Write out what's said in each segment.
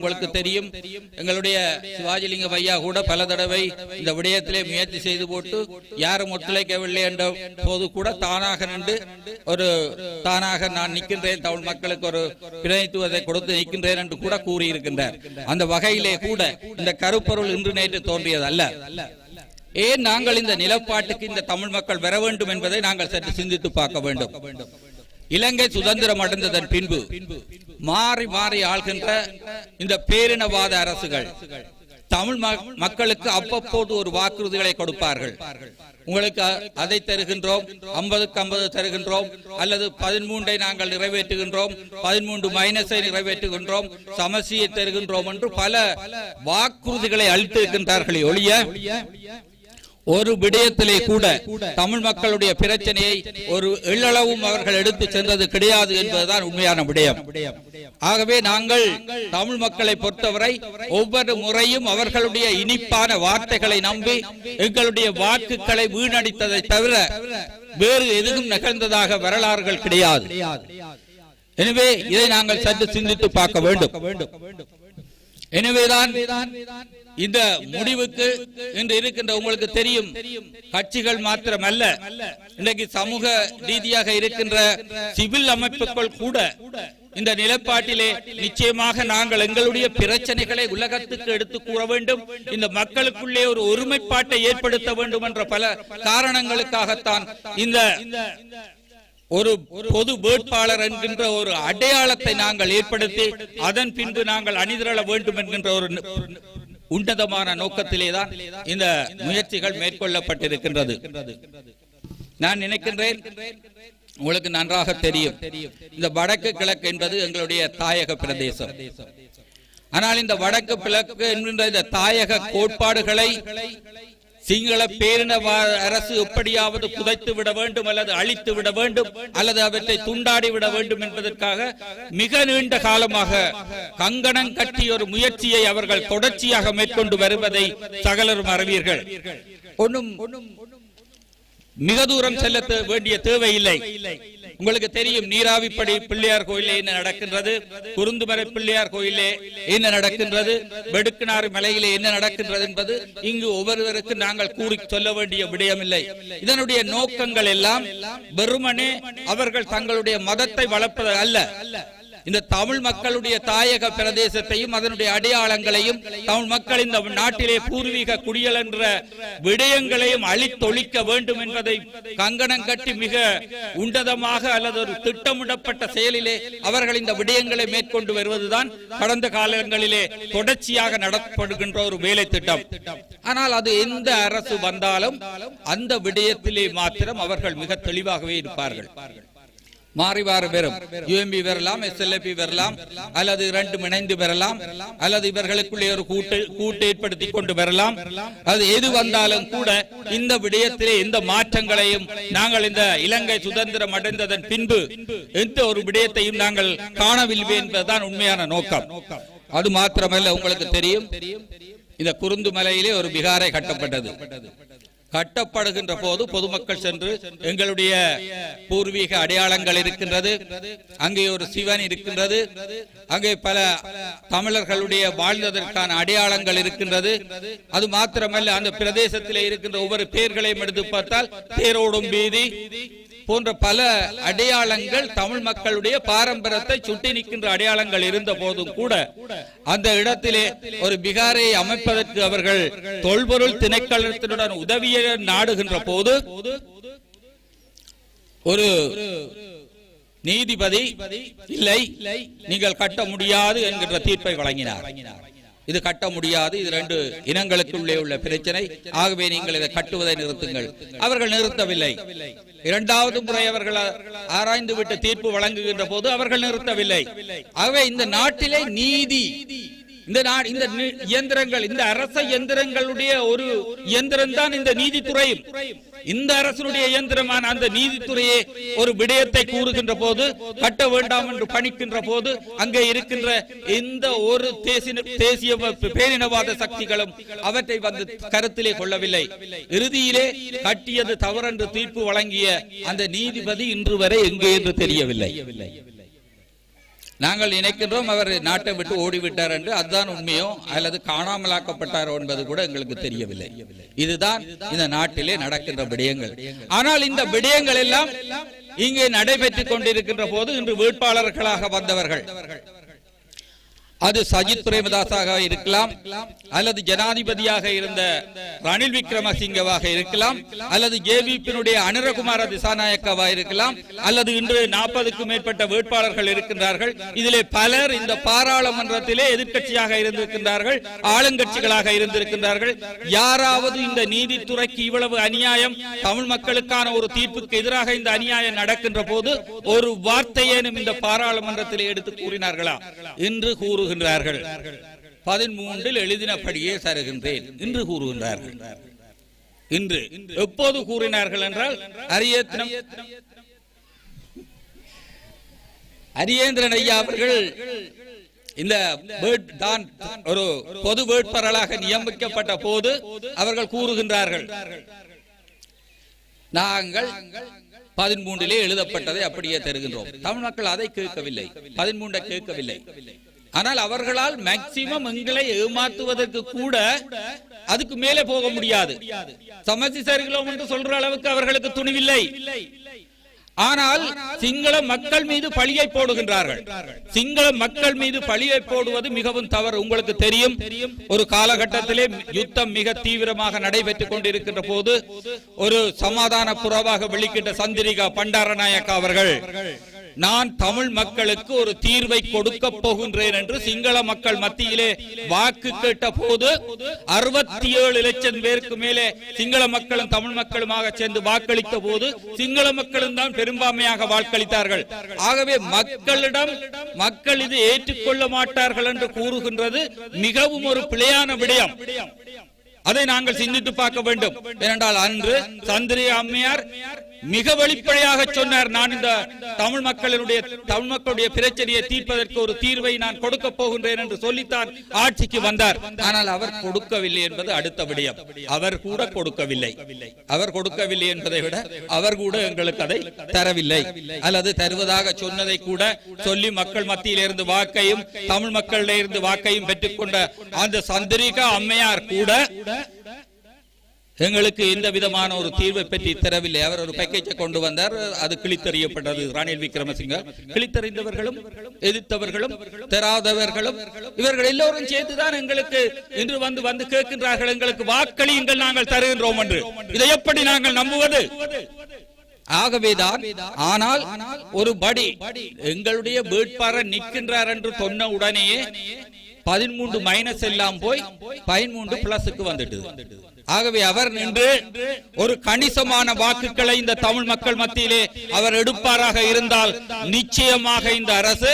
உங்களுக்கு தெரியும். எங்களுடைய சிவாஜிலிங்க பையா கூட பல தடவை இந்த விடயத்திலே முயற்சி செய்து போட்டு யாரும் ஒத்துழைக்கவில்லை என்ற போது கூட தானாக நின்று ஒரு தானாக நான் நிற்கின்றேன் தமிழ் மக்களுக்கு ஒரு பிரதித்துவத்தை கொடுத்து நிற்கின்றேன் என்று கூட கூறியிருக்கின்றார். அந்த வகையிலே கூட இந்த கருப்பொருள் இன்று நேற்று தோன்றியது அல்ல ஏன் நாங்கள் இந்த நிலப்பாட்டுக்கு இந்த தமிழ் மக்கள் வர வேண்டும் என்பதை நாங்கள் சற்று சிந்தித்து பார்க்க வேண்டும். இலங்கை சுதந்திரம் அடைந்ததன் பின்பு மாறி மாறி ஆள்கின்ற இந்த பேரினவாத அரசுகள் தமிழ் மக்களுக்கு அவ்வப்போது ஒரு வாக்குறுதிகளை கொடுப்பார்கள். உங்களுக்கு அதை தருகின்றோம் ஐம்பதுக்கு ஐம்பது தருகின்றோம் அல்லது பதிமூன்றை நாங்கள் நிறைவேற்றுகின்றோம் பதிமூன்று மைனஸை நிறைவேற்றுகின்றோம் சமசியை தருகின்றோம் என்று பல வாக்குறுதிகளை அளித்திருக்கின்றார்களே ஒழிய ஒரு விடயத்திலே கூட தமிழ் மக்களுடைய பிரச்சனையை ஒரு எள்ளளவும் அவர்கள் எடுத்து சென்றது கிடையாது என்பதுதான் உண்மையான விடயம். ஆகவே நாங்கள் தமிழ் மக்களை பொறுத்தவரை ஒவ்வொரு முறையும் அவர்களுடைய இனிப்பான வார்த்தைகளை நம்பி எங்களுடைய வாக்குகளை வீணடித்ததை தவிர வேறு எதுவும் நிகழ்ந்ததாக வரலாறுகள் கிடையாது. எனவே இதை நாங்கள் சற்று சிந்தித்து பார்க்க வேண்டும். எனவேதான் இந்த முடிவுக்கு இன்று இருக்கின்ற உங்களுக்கு தெரியும் கட்சிகள் மாத்திரமல்ல இன்றைக்கு சமூக ரீதியாக இருக்கின்ற சிவில் அமைப்புகள் கூட இந்த நிலப்பாட்டிலே நிச்சயமாக நாங்கள் எங்களுடைய பிரச்சனைகளை உலகத்துக்கு எடுத்து கூற வேண்டும் இந்த மக்களுக்குள்ளே ஒரு ஒருமைப்பாட்டை ஏற்படுத்த வேண்டும் என்ற பல காரணங்களுக்காகத்தான் இந்த ஒரு பொது வேட்பாளர் என்கின்ற ஒரு அடையாளத்தை நாங்கள் ஏற்படுத்தி அதன் பின்பு நாங்கள் அணிதிரள வேண்டும் என்கின்ற ஒரு உன்னதமான உன்னதமான நோக்கத்திலேதான் இந்த முயற்சிகள் மேற்கொள்ளப்பட்டிருக்கின்றது. நான் நினைக்கின்றேன் உங்களுக்கு நன்றாக தெரியும். இந்த வடக்கு கிழக்கு என்பது எங்களுடைய தாயக பிரதேசம். ஆனால் இந்த வடக்கு கிழக்கு என்கின்ற இந்த தாயக கோட்பாடுகளை சிங்கள பேரின அரசு எப்படியாவது புதைத்து விட வேண்டும் அல்லது அழித்து விட வேண்டும் அல்லது அவற்றை துண்டாடி விட வேண்டும் என்பதற்காக மிக நீண்ட காலமாக கங்கணம் கட்டிய ஒரு முயற்சியை அவர்கள் தொடர்ச்சியாக மேற்கொண்டு வருவதை சகலரும் அறிவீர்கள். ஒன்றும் மிக தூரம் செல்ல தே- வேண்டிய தேவையில்லை. உங்களுக்கு தெரியும் நீராவிப்படி பிள்ளையார் கோயிலே என்ன நடக்கின்றது? குருந்துமலை பிள்ளையார் கோயிலே என்ன நடக்கின்றது? வெடுக்குநாறு மலையிலே என்ன நடக்கின்றது என்பது இங்கு ஒவ்வொருவருக்கு நாங்கள் கூறி சொல்ல வேண்டிய விடயமில்லை. இதனுடைய நோக்கங்கள் எல்லாம் வெறுமனே அவர்கள் தங்களுடைய மதத்தை வளர்ப்பது அல்ல. இந்த தமிழ் மக்களுடைய தாயக பிரதேசத்தையும் அதனுடைய அடையாளங்களையும் தமிழ் மக்கள் இந்த நாட்டிலே பூர்வீக குடியல் என்ற விடயங்களையும் அழித்தொழிக்க வேண்டும் என்பதை கங்கணம் கட்டி மிக உன்னதமாக அல்லது ஒரு திட்டமிடப்பட்ட செயலிலே அவர்கள் இந்த விடயங்களை மேற்கொண்டு வருவதுதான் கடந்த காலங்களிலே தொடர்ச்சியாக நடத்தப்படுகின்ற ஒரு வேலை திட்டம். ஆனால் அது எந்த அரசு வந்தாலும் அந்த விடயத்திலே மாத்திரம் அவர்கள் மிக தெளிவாகவே இருப்பார்கள். மாறி பெறும் யுஎம்பி பெறலாம் எஸ்எல்எபி பெறலாம் அல்லது இரண்டும் இணைந்து பெறலாம் அல்லது இவர்களுக்குள்ளே ஒரு கூட்டு கூட்டு ஏற்படுத்தி கொண்டு பெறலாம் அது எது வந்தாலும் கூட இந்த விடயத்திலே எந்த மாற்றங்களையும் நாங்கள் இந்த இலங்கை சுதந்திரம் அடைந்ததன் பின்பு எந்த ஒரு விடயத்தையும் நாங்கள் காணவில்லை என்பதுதான் உண்மையான நோக்கம். அது மாத்திரமல்ல உங்களுக்கு தெரியும். இந்த குருந்து மலையிலே ஒரு பிகாரை கட்டப்பட்டது. கட்டப்படுகின்ற போது பொதுமக்கள் சென்று எங்களுடைய பூர்வீக அடையாளங்கள் இருக்கின்றது. அங்கே ஒரு சிவன் இருக்கின்றது. அங்கே பல தமிழர்களுடைய வாழ்ந்ததற்கான அடையாளங்கள் இருக்கின்றது. அது மாத்திரமல்ல அந்த பிரதேசத்திலே இருக்கின்ற ஒவ்வொரு பேர்களையும் எடுத்து பார்த்தால் தேரோடும் வீதி போன்ற பல அடையாளங்கள் தமிழ் மக்களுடைய பாரம்பரியத்தை சுட்டி நிற்கின்ற அடையாளங்கள் இருந்த போதும் கூட அந்த இடத்திலே ஒரு பிகாரை அமைப்பதற்கு அவர்கள் தொல்பொருள் திணைக்களத்தினுடன் உதவியை நாடுகின்ற போது ஒரு நீதிபதி இல்லை நீங்கள் கட்ட முடியாது என்கின்ற தீர்ப்பை வழங்கினார். இது கட்ட முடியாது. இது ரெண்டு இனங்களுக்குள்ளே உள்ள பிரச்சனை. ஆகவே நீங்கள் இதை கட்டுவதை நிறுத்துங்கள். அவர்கள் நிறுத்தவில்லை. இரண்டாவது முறை அவர்கள் ஆராய்ந்து விட்டு தீர்ப்பு வழங்குகின்ற போது அவர்கள் நிறுத்தவில்லை. ஆகவே இந்த நாட்டிலே நீதி இந்த நாடு இந்த இயந்திரங்கள் இந்த அரச இயந்திரங்களுடைய ஒரு இயந்திரம் தான் இந்த நீதித்துறையும் இந்த அரசனுடைய இயந்திரமான அந்த நீதித்துறையே ஒரு விடயத்தை கூறுகின்ற போது கட்ட வேண்டாம் என்று பணிக்கின்ற போது அங்கே இருக்கின்ற எந்த ஒரு தேசிய பேரினவாத சக்திகளும் அவற்றை வந்து கருத்திலே கொள்ளவில்லை. இறுதியிலே கட்டியது தவறென்று தீர்ப்பு வழங்கிய அந்த நீதிபதி இன்று வரை எங்கே என்று தெரியவில்லை. நாங்கள் நினைக்கின்றோம் அவர் நாட்டை விட்டு ஓடிவிட்டார் என்று. அதுதான் உண்மையோ? அல்லது காணாமலாக்கப்பட்டாரோ என்பது கூட எங்களுக்கு தெரியவில்லை. இதுதான் இந்த நாட்டிலே நடக்கின்ற விடயங்கள். ஆனால் இந்த விடயங்கள் எல்லாம் இங்கே நடைபெற்றுக் கொண்டிருக்கின்ற போது இன்று வேட்பாளர்களாக வந்தவர்கள். அது சஜித் பிரேமதாசாக இருக்கலாம் அல்லது ஜனாதிபதியாக இருந்த ரணில் விக்ரமசிங்கவாக இருக்கலாம் அல்லது ஜேவிபியினுடைய அனுரகுமார திசாநாயக்கவா இருக்கலாம் அல்லது இன்று நாற்பதுக்கும் மேற்பட்ட வேட்பாளர்கள் இருக்கின்றார்கள். இதிலே பலர் இந்த பாராளுமன்றத்திலே எதிர்கட்சியாக இருந்திருக்கின்றார்கள் ஆளுங்கட்சிகளாக இருந்திருக்கின்றார்கள். யாராவது இந்த நீதித்துறைக்கு இவ்வளவு அநியாயம் தமிழ் மக்களுக்கான ஒரு தீர்ப்புக்கு எதிராக இந்த அநியாயம் நடக்கின்ற போது ஒரு வார்த்தையேனும் இந்த பாராளுமன்றத்திலே எடுத்து கூறினார்களா? என்று கூறு கூறுகின்றார்கள். பதிமூன்றில் எழுதினபடியே தருகின்றேன் என்று கூறுகின்றார்கள். இன்று எப்போது கூறினார்கள் என்றால் அரியத்தினம் அரியேந்திரன் ஐயா அவர்கள் இந்த தான் ஒரு பொது வேட்பாளராக நியமிக்கப்பட்ட போது அவர்கள் கூறுகின்றார்கள். நாங்கள் பதிமூன்றிலே எழுதப்பட்டதை அப்படியே தருகின்றோம். தமிழ் மக்கள் அதை கேட்கவில்லை. பதிமூன்றை கேட்கவில்லை. ஆனால் அவர்களால் மேக்சிமம் எங்களை ஏமாத்துவதற்கு கூட அதுக்கு மேலே போக முடியாது. சமசி சரிகளோம் என்று சொல்ற அளவுக்கு அவர்களுக்கு துணிவில்லை. ஆனால் சிங்கள மக்கள் மீது பழியை போடுகின்றார்கள். சிங்கள மக்கள் மீது பழியை போடுவது மிகவும் தவறு. உங்களுக்கு தெரியும் ஒரு காலகட்டத்திலே யுத்தம் மிக தீவிரமாக நடைபெற்றுக் கொண்டிருக்கின்ற போது ஒரு சமாதான புறவாக வெளிக்கிட்ட சந்திரிகா பண்டாரநாயக்கா அவர்கள் நான் தமிழ் மக்களுக்கு ஒரு தீர்வை கொடுக்க போகின்றேன் என்று சிங்கள மக்கள் மத்தியிலே வாக்கு கேட்ட போது அறுபத்தி ஏழு லட்சம் பேருக்கு மேலே சிங்கள மக்களும் தமிழ் மக்களுமாக சேர்ந்து வாக்களித்த போது சிங்கள மக்களும் தான் பெரும்பான்மையாக வாக்களித்தார்கள். ஆகவே மக்களிடம் மக்கள் இது ஏற்றுக்கொள்ள மாட்டார்கள் என்று கூறுகின்றது மிகவும் ஒரு பிழையான விடயம். அதை நாங்கள் சிந்தித்து பார்க்க வேண்டும். ஏனென்றால் அன்று சந்திரி அம்மையார் மிக வெளிப்படையாக சொன்னார். நான் இந்த தமிழ் மக்களுடைய தமிழ் மக்களுடைய பிரச்சனையை தீர்ப்பதற்கு ஒரு தீர்வை நான் கொடுக்க போகின்றேன் என்று சொல்லித்தான் ஆட்சிக்கு வந்தார். ஆனால் அவர் கொடுக்கவில்லை என்பது அடுத்த விடயம். அவர் கூட கொடுக்கவில்லை. அவர் கொடுக்கவில்லை என்பதை விட அவர் கூட எங்களுக்கு அதை தரவில்லை. அல்லது தருவதாக சொன்னதை கூட சொல்லி மக்கள் மத்தியில் இருந்து வாக்கையும் தமிழ் மக்களிடையிருந்து வாக்கையும் பெற்றுக்கொண்ட அந்த சந்திரிகா அம்மையார் கூட எங்களுக்கு எந்த விதமான ஒரு தீர்வை பற்றி தரவில்லை. அவர் ஒரு பேக்கேஜை கொண்டு வந்தார். அது கிழித்தறியப்பட்டது. ரணில் விக்ரமசிங்க. கிழித்தறிந்தவர்களும் எதிர்த்தவர்களும் தராதவர்களும் இவர்கள் எல்லோரும் சேர்த்துதான் எங்களுக்கு இன்று வந்து வந்து கேட்கின்றார்கள். எங்களுக்கு வாக்களியுங்கள் நாங்கள் தருகின்றோம் என்று. இதை எப்படி நாங்கள் நம்புவது? ஆகவேதான் ஆனால் ஒரு படி எங்களுடைய வேட்பாளர் நிற்கின்றார் என்று சொன்ன உடனேயே பதிமூன்று மைனஸ் எல்லாம் போய் பதிமூன்று பிளஸுக்கு வந்துட்டு. ஆகவே அவர் நின்று ஒரு கணிசமான வாக்குகளை இந்த தமிழ் மக்கள் மத்தியிலே அவர் எடுப்பாராக இருந்தால் நிச்சயமாக இந்த அரசு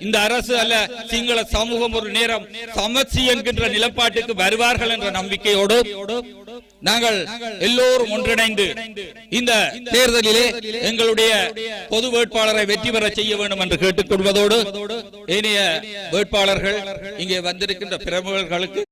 இந்த அரசு அல்ல சிங்கள சமூகம் ஒரு நேரம் சமச்சி என்கின்ற நிலப்பாட்டுக்கு வருவார்கள் என்ற நம்பிக்கையோடு நாங்கள் எல்லோரும் ஒன்றிணைந்து இந்த தேர்தலிலே எங்களுடைய பொது வேட்பாளரை வெற்றி பெற செய்ய வேண்டும் என்று கேட்டுக்கொள்வதோடு ஏனைய வேட்பாளர்கள் இங்கே வந்திருக்கின்ற பிரமுகர்களுக்கு